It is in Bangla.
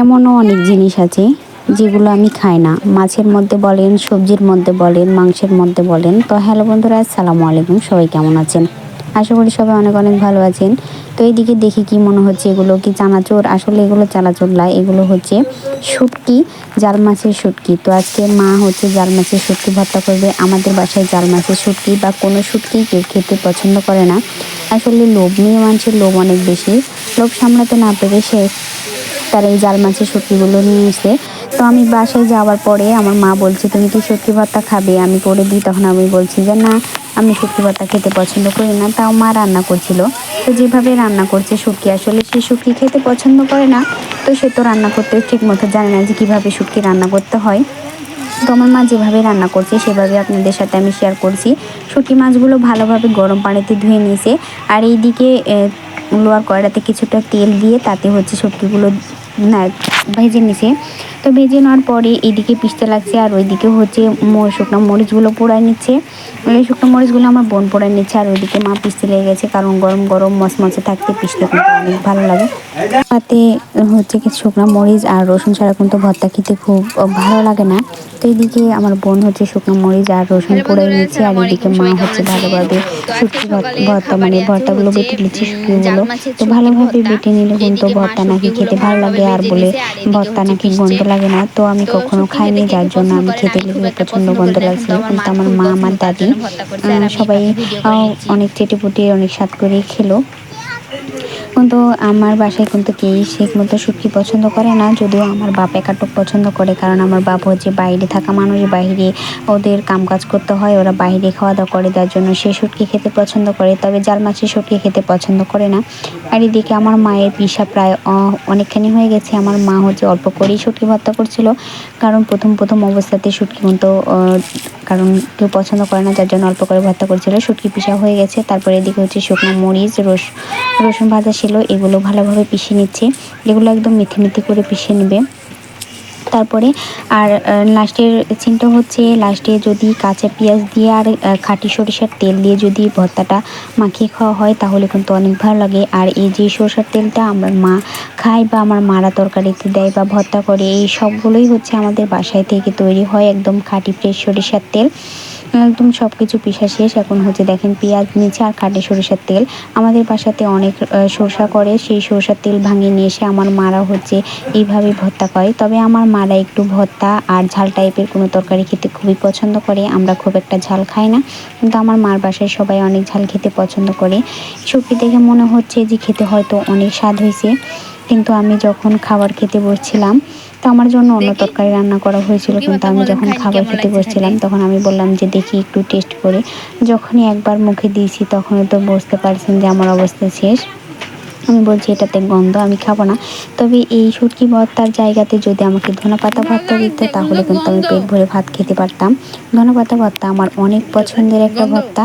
এমনও অনেক জিনিস আছে যেগুলো আমি খাই না। মাছের মধ্যে বলেন, সবজির মধ্যে বলেন, মাংসের মধ্যে বলেন। তো হ্যালো বন্ধুরা, আসসালামু আলাইকুম। সবাই কেমন আছেন? আশা করি সবাই অনেক অনেক ভালো আছেন। তো এইদিকে দেখি কি মনে হচ্ছে এগুলো কি চানাচোর? আসলে এগুলো চানাচোর নয় এগুলো হচ্ছে শুটকি, জাল মাছের শুটকি। তো আজকে মা হচ্ছে জাল মাছের শুটকি ভর্তা করবে। আমাদের বাসায় জাল মাছের শুটকি বা কোনো শুটকি কেউ খেতে পছন্দ করে না। আসলে লোভ নিয়ে মানুষের লোভ অনেক বেশি। লোভ সামলাতে না পেরে সে তার এই জাল মাছের শুটকিগুলো নিয়ে এসে, তো আমি বাসায় যাওয়ার পরে আমার মা বলছে, তুমি কি শুটকি ভর্তা খাবে? আমি করে দিই, তখন আমি বলছি যে, না, আমি শুটকি ভর্তা খেতে পছন্দ করি না। তাও মা রান্না করছিল। তো যেভাবে রান্না করছে শুটকি, আসলে সে শুটকি খেতে পছন্দ করে না। তো সে তো রান্না করতে ঠিক মতো জানে না যে কীভাবে শুটকি রান্না করতে হয়। তো আমার মা যেভাবে রান্না করছে, সেভাবে আপনাদের সাথে আমি শেয়ার করছি। শুটকি মাছগুলো ভালোভাবে গরম পানিতে ধুয়ে নিয়েছে। আর এইদিকে লোয়ার কয়লাতে কিছুটা তেল দিয়ে তাতে হচ্ছে শুটকিগুলো না ভেজে নিছে তো ভেজে নেওয়ার পরে এদিকে পিষতে লাগছে আর ওইদিকে হচ্ছে শুকনো মরিচগুলো পোড়ায় নিচ্ছে। ওই শুকনো মরিচগুলো আমার বোন পোড়ায় নিচ্ছে আর ওইদিকে মা পিষতে লেগে গেছে কারণ গরম গরম মচমচে থাকতে কিন্তু অনেক ভালো লাগে। তাতে হচ্ছে কি শুকনো মরিচ আর রসুন ছাড়া কিন্তু ভর্তা খেতে খুব ভালো লাগে না। তো এইদিকে আমার বোন হচ্ছে শুকনো মরিচ আর রসুন পোড়াই নিচ্ছে আর এদিকে মা হচ্ছে ভালোভাবে শুটকি ভর্ত- মানে ভর্তাগুলো বেটে নিচ্ছে শুটকিগুলো তো ভালোভাবে বেটে নিলে কিন্তু ভর্তা নাকি খেতে ভালো লাগে আর বলে ভর্তা নাকি গন্ধ লাগে না। তো আমি কখনো খাইনি যার জন্য আমি খেতে লেগে প্রচণ্ড গন্ধ লাগছিল। কিন্তু আমার মা আমার দাদি সবাই অনেক চেটে পুটে অনেক স্বাদ করে খেলো। কিন্তু আমার বাসায় কিন্তু কেই ঠিক মতো শুটকি পছন্দ করে না, যদিও আমার বাপ একাটক পছন্দ করে, কারণ আমার বাপ হচ্ছে বাইরে থাকা মানুষ, বাইরে ওদের কামকাজ করতে হয়, ওরা বাইরে খাওয়া দাওয়া করে তার জন্য সে শুটকি খেতে পছন্দ করে, তবে জাল মাছের শুটকি খেতে পছন্দ করে না। আর এদিকে আমার মায়ের পিসা প্রায় অনেকখানি হয়ে গেছে, আমার মা হচ্ছে অল্প করেই শুটকি ভর্তা করছিল, কারণ প্রথম প্রথম অবস্থাতে শুটকি কিন্তু কারণ কেউ পছন্দ করে না, যার জন্য অল্প করে ভর্তা করছিল শুটকি পিসা হয়ে গেছে, তারপরে এদিকে হচ্ছে শুকনো মরিচ, রস, রসুন ভাজা ছিল, এগুলো ভালোভাবে পিষে নিচ্ছে। এগুলো একদম মিথি মিথি করে পিষে নেবে। তারপরে আর লাস্টের চিন্তা হচ্ছে, লাস্টে যদি কাঁচা পেঁয়াজ দিয়ে আর খাঁটি সরিষার তেল দিয়ে যদি ভর্তাটা মাখিয়ে খাওয়া হয়, তাহলে কিন্তু অনেক ভালো লাগে। আর এই যে সরষার তেলটা আমার মা খায় বা আমার মারা তরকারিতে দেয় বা ভর্তা করে, এই সবগুলোই হচ্ছে আমাদের বাসায় থেকে তৈরি হয় একদম খাঁটি ফ্রেশ সরিষার তেল। একদম সব কিছু পিসা শেষ। এখন হচ্ছে দেখেন পেঁয়াজ, নিচে আর খাটে সরিষার তেল। আমাদের বাসাতে অনেক সরষা করে, সেই সরষার তেল ভাঙিয়ে নিয়ে এসে আমার মারা হচ্ছে এইভাবে ভর্তা করে। তবে আমার মারা একটু ভর্তা আর ঝাল টাইপের কোনো তরকারি খেতে খুবই পছন্দ করে। আমরা খুব একটা ঝাল খাই না। কিন্তু আমার মার বাসায় সবাই অনেক ঝাল খেতে পছন্দ করে। শুকি দেখে মনে হচ্ছে যে খেতে হয়তো অনেক স্বাদ হয়েছে। কিন্তু আমি যখন খাবার খেতে বসছিলাম তো আমার জন্য অন্য তরকারি রান্না করা হয়েছিল কিন্তু আমি যখন খাবার খেতে বসছিলাম তখন আমি বললাম যে দেখি একটু টেস্ট করে। যখনই একবার মুখে দিয়েছি তখনই তো বুঝতে পারছেন যে আমার অবস্থা শেষ। আমি বলছি এটাতে গন্ধ আমি খাব না। তবে এই শুটকি ভর্তার জায়গাতে যদি আমাকে ধনেপাতা ভর্তা দিত তাহলে কিন্তু আমি পেট ভরে ভাত খেতে পারতাম। ধনেপাতা ভর্তা আমার অনেক পছন্দের একটা ভর্তা।